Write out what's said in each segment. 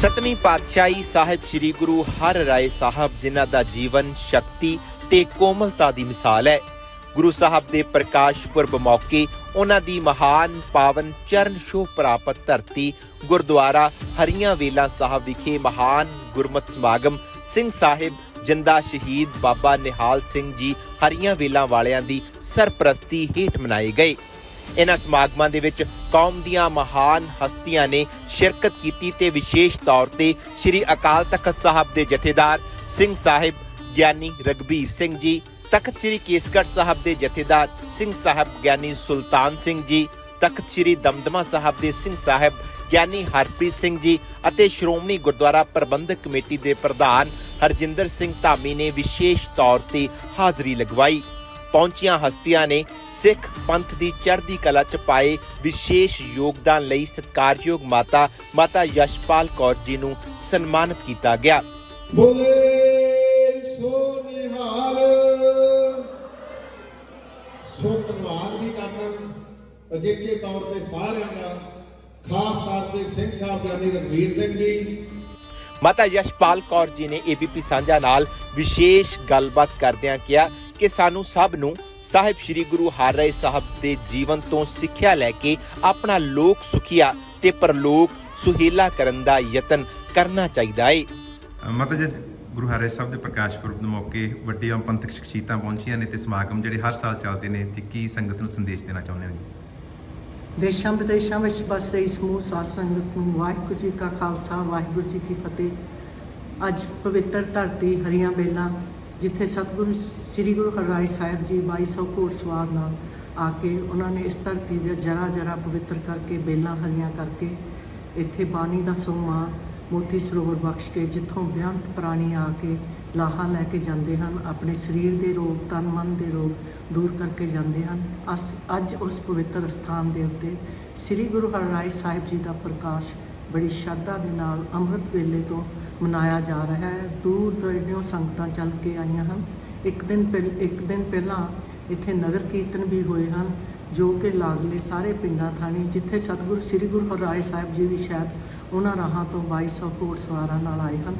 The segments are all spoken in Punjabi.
ਸਤਵੀਂ ਪਾਤਸ਼ਾਹੀ ਸਾਹਿਬ ਸ੍ਰੀ ਗੁਰੂ ਹਰ ਰਾਏ ਸਾਹਿਬ, ਜਿਨ੍ਹਾਂ ਦਾ ਜੀਵਨ ਸ਼ਕਤੀ ਤੇ ਕੋਮਲਤਾ ਦੀ ਮਿਸਾਲ ਹੈ। ਗੁਰੂ ਸਾਹਿਬ ਦੇ ਪ੍ਰਕਾਸ਼ ਪੁਰਬ ਮੌਕੇ ਉਹਨਾਂ ਦੀ ਮਹਾਨ ਪਾਵਨ ਚਰਨ ਛੋਹ ਪ੍ਰਾਪਤ ਧਰਤੀ ਗੁਰਦੁਆਰਾ ਹਰੀਆਂ ਵੇਲਾ ਸਾਹਿਬ ਵਿਖੇ ਮਹਾਨ ਗੁਰਮਤਿ ਸਮਾਗਮ ਸਿੰਘ ਸਾਹਿਬ, ਜਿੰਦਾ ਸ਼ਹੀਦ ਬਾਬਾ ਨਿਹਾਲ ਸਿੰਘ ਜੀ ਹਰੀਆਂ ਵੇਲਾਂ ਵਾਲਿਆਂ ਦੀ ਸਰਪ੍ਰਸਤੀ ਹੇਠ ਮਨਾਏ ਗਏ। ਇਹਨਾਂ ਸਮਾਗਮਾਂ ਦੇ ਵਿੱਚ ਕੌਮ ਦੀਆਂ ਮਹਾਨ ਹਸਤੀਆਂ ਨੇ ਸ਼ਿਰਕਤ ਕੀਤੀ ਤੇ ਵਿਸ਼ੇਸ਼ ਤੌਰ ਤੇ ਸ੍ਰੀ ਅਕਾਲ ਤਖਤ ਸਾਹਿਬ ਦੇ ਜਥੇਦਾਰ ਸਿੰਘ ਸਾਹਿਬ ਗਿਆਨੀ ਰਗਬੀਰ ਸਿੰਘ ਜੀ, ਤਖਤ ਸ੍ਰੀ ਕੇਸਗੜ੍ਹ ਸਾਹਿਬ ਦੇ ਜਥੇਦਾਰ ਸਿੰਘ ਸਾਹਿਬ ਗਿਆਨੀ ਸੁਲਤਾਨ ਸਿੰਘ ਜੀ, ਤਖਤ ਸ੍ਰੀ ਦਮਦਮਾ ਸਾਹਿਬ ਦੇ ਸਿੰਘ ਸਾਹਿਬ ਗਿਆਨੀ ਹਰਪ੍ਰੀਤ ਸਿੰਘ ਜੀ ਅਤੇ ਸ਼੍ਰੋਮਣੀ ਗੁਰਦੁਆਰਾ ਪ੍ਰਬੰਧਕ ਕਮੇਟੀ ਦੇ ਪ੍ਰਧਾਨ ਹਰਜਿੰਦਰ ਸਿੰਘ ਧਾਮੀ ਨੇ ਵਿਸ਼ੇਸ਼ ਤੌਰ ਤੇ ਹਾਜ਼ਰੀ ਲਗਵਾਈ। ਪਹੁੰਚੀਆਂ ਹਸਤੀਆਂ ਨੇ ਸਿੱਖ ਪੰਥ ਦੀ ਚੜ੍ਹਦੀ ਕਲਾ ਚ ਪਾਏ ਵਿਸ਼ੇਸ਼ ਯੋਗਦਾਨ ਲਈ ਸਤਿਕਾਰਯੋਗ ਮਾਤਾ ਮਾਤਾ ਯਸ਼ਪਾਲ ਕੌਰ ਜੀ ਨੂੰ ਸਨਮਾਨਿਤ ਕੀਤਾ ਗਿਆ। ਬੋਲੇ ਸੋ ਨਿਹਾਲ ਸੋ ਧੰਨਵਾਦ ਵੀ ਕਰਦਾ ਅਜਿੱਠੇ ਤੌਰ ਤੇ ਸਾਰਿਆਂ ਦਾ ਖਾਸ ਤੌਰ ਤੇ ਸਿੰਘ ਸਾਹਿਬ ਗਿਆਨੀ ਰਣਵੀਰ ਸਿੰਘ ਜੀ। ਮਾਤਾ ਯਸ਼ਪਾਲ ਕੌਰ ਜੀ ਨੇ ਏਬੀਪੀ ਸਾਂਝਾ ਨਾਲ ਵਿਸ਼ੇਸ਼ ਗੱਲਬਾਤ ਕਰਦਿਆਂ ਕਿਹਾ ਕਿ ਸਾਨੂੰ ਸਭ ਨੂੰ ਸਾਹਿਬ ਸ੍ਰੀ ਗੁਰੂ ਹਰਿਰਾਏ ਸਾਹਿਬ ਦੇ ਜੀਵਨ ਤੋਂ ਸਿੱਖਿਆ ਲੈ ਕੇ ਆਪਣਾ ਲੋਕ ਸੁਖੀਆ ਤੇ ਪਰਲੋਕ ਸੁਹੇਲਾ ਕਰਨ ਦਾ ਯਤਨ ਕਰਨਾ ਚਾਹੀਦਾ ਹੈ ਮਾਤਾ ਜੀ ਗੁਰੂ ਹਰਿ ਸਾਹਿਬ ਦੇ ਪ੍ਰਕਾਸ਼ ਪੁਰਬ ਦੇ ਮੌਕੇ ਵੱਡੀਆਂ ਪੰਥਕ ਸ਼ਖਸੀਅਤਾਂ ਪਹੁੰਚੀਆਂ ਨੇ ਤੇ ਸਮਾਗਮ ਜਿਹੜੇ ਹਰ ਸਾਲ ਚੱਲਦੇ ਨੇ ਤੇ ਕੀ ਸੰਗਤ ਨੂੰ ਸੰਦੇਸ਼ ਦੇਣਾ ਚਾਹੁੰਦੇ ਹੋ ਜੀ? ਦੇਸ਼ਾਂ ਵਿਦੇਸ਼ਾਂ ਵਿੱਚ ਬਸ ਰਹੀ ਸਮੂਹ ਸਾਧ ਸੰਗਤ ਨੂੰ ਵਾਹਿਗੁਰੂ ਜੀ ਕਾ ਖਾਲਸਾ ਵਾਹਿਗੁਰੂ ਜੀ ਕੀ ਫਤਿਹ। ਅੱਜ ਪਵਿੱਤਰ ਧਰਤੀ ਹਰੀਆਂ ਬੇਲਾਂ ਜਿੱਥੇ ਸਤਿਗੁਰੂ ਸ੍ਰੀ ਗੁਰੂ ਹਰਿਰਾਏ ਸਾਹਿਬ ਜੀ 2200 ਘੋੜ ਸਵਾਰ ਨਾਲ ਆ ਕੇ ਉਹਨਾਂ ਨੇ ਇਸ ਧਰਤੀ ਦੇ ਜਰਾ ਜਰਾ ਪਵਿੱਤਰ ਕਰਕੇ, ਬੇਲਾਂ ਹਰੀਆਂ ਕਰਕੇ ਇੱਥੇ ਬਾਣੀ ਦਾ ਸੋਮਾ, ਮੋਤੀ ਸਰੋਵਰ ਬਖਸ਼ ਕੇ, ਜਿੱਥੋਂ ਬਿਆੰਤ ਪ੍ਰਾਣੀ ਆ ਕੇ ਲਾਹਾ ਲੈ ਕੇ ਜਾਂਦੇ ਹਨ, ਆਪਣੇ ਸਰੀਰ ਦੇ ਰੋਗ, ਤਨ ਮਨ ਦੇ ਰੋਗ ਦੂਰ ਕਰਕੇ ਜਾਂਦੇ ਹਨ। ਅਸ ਅੱਜ ਉਸ ਪਵਿੱਤਰ ਸਥਾਨ ਦੇ ਉੱਤੇ ਸ੍ਰੀ ਗੁਰੂ ਹਰਿਰਾਏ ਸਾਹਿਬ ਜੀ ਦਾ ਪ੍ਰਕਾਸ਼ ਬੜੀ ਸ਼ਰਧਾ ਦੇ ਨਾਲ ਅੰਮ੍ਰਿਤ ਵੇਲੇ ਤੋਂ ਮਨਾਇਆ ਜਾ ਰਿਹਾ ਹੈ। ਦੂਰ ਦਰੜਿਓਂ ਸੰਗਤਾਂ ਚੱਲ ਕੇ ਆਈਆਂ ਹਨ। ਇੱਕ ਦਿਨ ਪਹਿਲ ਇੱਕ ਦਿਨ ਪਹਿਲਾਂ ਇੱਥੇ ਨਗਰ ਕੀਰਤਨ ਵੀ ਹੋਏ ਹਨ, ਜੋ ਕਿ ਲਾਗਲੇ ਸਾਰੇ ਪਿੰਡਾਂ ਥਾਣੀ ਜਿੱਥੇ ਸਤਿਗੁਰੂ, ਸ੍ਰੀ ਗੁਰੂ ਹਰਿਰਾਏ ਸਾਹਿਬ ਜੀ ਵੀ ਸ਼ਾਇਦ ਉਹਨਾਂ ਰਾਹਾਂ ਤੋਂ 2200 ਘੋੜ ਸਵਾਰਾਂ ਨਾਲ ਆਏ ਹਨ।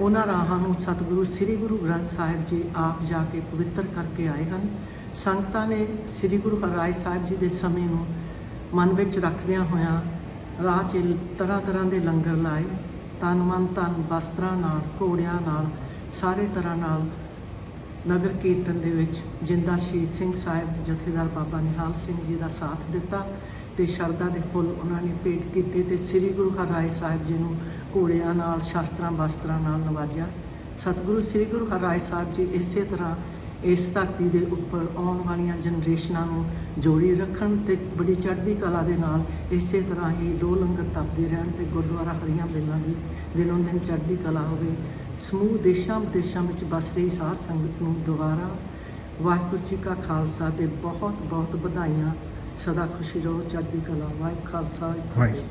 ਉਹਨਾਂ ਰਾਹਾਂ ਨੂੰ ਸਤਿਗੁਰੂ, ਸ੍ਰੀ ਗੁਰੂ ਗ੍ਰੰਥ ਸਾਹਿਬ ਜੀ ਆਪ ਜਾ ਕੇ ਪਵਿੱਤਰ ਕਰਕੇ ਆਏ ਹਨ। ਸੰਗਤਾਂ ਨੇ ਸ੍ਰੀ ਗੁਰੂ ਹਰਿਰਾਏ ਸਾਹਿਬ ਜੀ ਦੇ ਸਮੇਂ ਨੂੰ ਮਨ ਵਿੱਚ ਰੱਖਦਿਆਂ ਹੋਇਆਂ ਰਾਹ 'ਚ ਤਰ੍ਹਾਂ ਤਰ੍ਹਾਂ ਦੇ ਲੰਗਰ ਲਾਏ। ਤਨ ਮਨ ਤਨ ਵਸਤਰਾਂ ਨਾਲ, ਘੋੜਿਆਂ ਨਾਲ, ਸਾਰੇ ਤਰ੍ਹਾਂ ਨਾਲ ਨਗਰ ਕੀਰਤਨ ਦੇ ਵਿੱਚ ਜਿੰਦਾ ਸ਼ਹੀਦ ਸਿੰਘ ਸਾਹਿਬ, ਜਥੇਦਾਰ ਬਾਬਾ ਨਿਹਾਲ ਸਿੰਘ ਜੀ ਦਾ ਸਾਥ ਦਿੱਤਾ ਤੇ ਸ਼ਰਧਾ ਦੇ ਫੁੱਲ ਉਹਨਾਂ ਨੇ ਭੇਟ ਕੀਤੇ ਤੇ ਸ੍ਰੀ ਗੁਰੂ ਹਰਿਰਾਏ ਸਾਹਿਬ ਜੀ ਨੂੰ ਘੋੜਿਆਂ ਨਾਲ, ਸ਼ਾਸਤਰਾਂ, ਵਸਤਰਾਂ ਨਾਲ ਨਵਾਜਿਆ। ਸਤਿਗੁਰੂ, ਸ੍ਰੀ ਗੁਰੂ ਹਰਿਰਾਏ ਸਾਹਿਬ ਜੀ ਇਸੇ ਤਰ੍ਹਾਂ ਇਸ ਧਰਤੀ ਦੇ ਉੱਪਰ ਆਉਣ ਵਾਲੀਆਂ ਜਨਰੇਸ਼ਨਾਂ ਨੂੰ ਜੋੜੀ ਰੱਖਣ ਤੇ ਬੜੀ ਚੜ੍ਹਦੀ ਕਲਾ ਦੇ ਨਾਲ ਇਸੇ ਤਰ੍ਹਾਂ ਹੀ ਲੋ ਲੰਗਰ ਤਪਦੇ ਰਹਿਣ ਤੇ ਗੁਰਦੁਆਰਾ ਹਰੀਆਂ ਬੇਲਾਂ ਦੀ ਦਿਨੋਂ ਦਿਨ ਚੜ੍ਹਦੀ ਕਲਾ ਹੋਵੇ। ਸਮੂਹ ਦੇਸ਼ਾਂ ਵਿਦੇਸ਼ਾਂ ਵਿੱਚ ਬਸ ਰਹੀ ਸਾਧ ਸੰਗਤ ਨੂੰ ਦੁਬਾਰਾ ਵਾਹਿਗੁਰੂ ਜੀ ਕਾ ਖਾਲਸਾ ਤੇ ਬਹੁਤ ਬਹੁਤ ਵਧਾਈਆਂ। ਸਦਾ ਖੁਸ਼ੀ ਰਹੋ, ਚੜ੍ਹਦੀ ਕਲਾ। ਵਾਹਿਗੁਰੂ ਖਾਲਸਾ। ਵਾਹਿਗੁਰੂ।